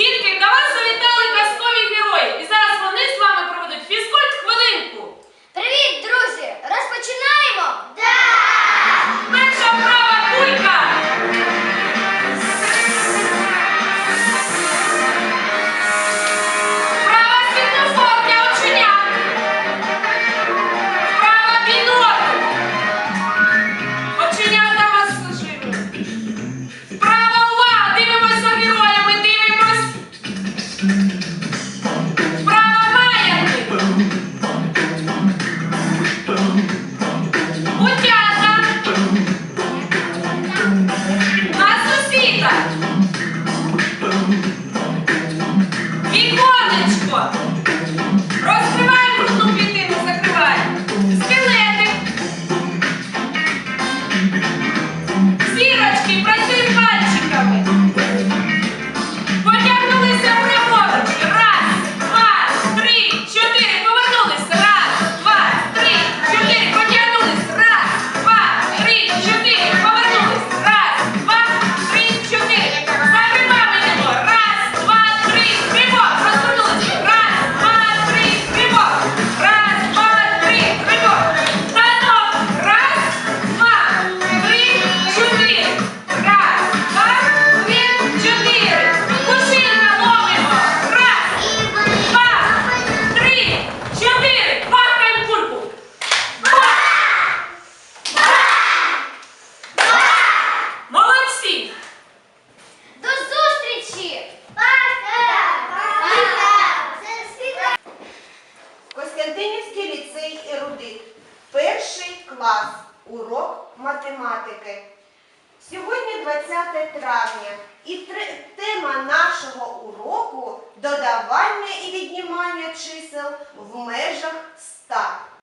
Дітки, давай вас завітали Липецький ліцей ерудит, перший клас, урок математики. Сьогодні 20 травня і тема нашого уроку додавання і віднімання чисел в межах 100.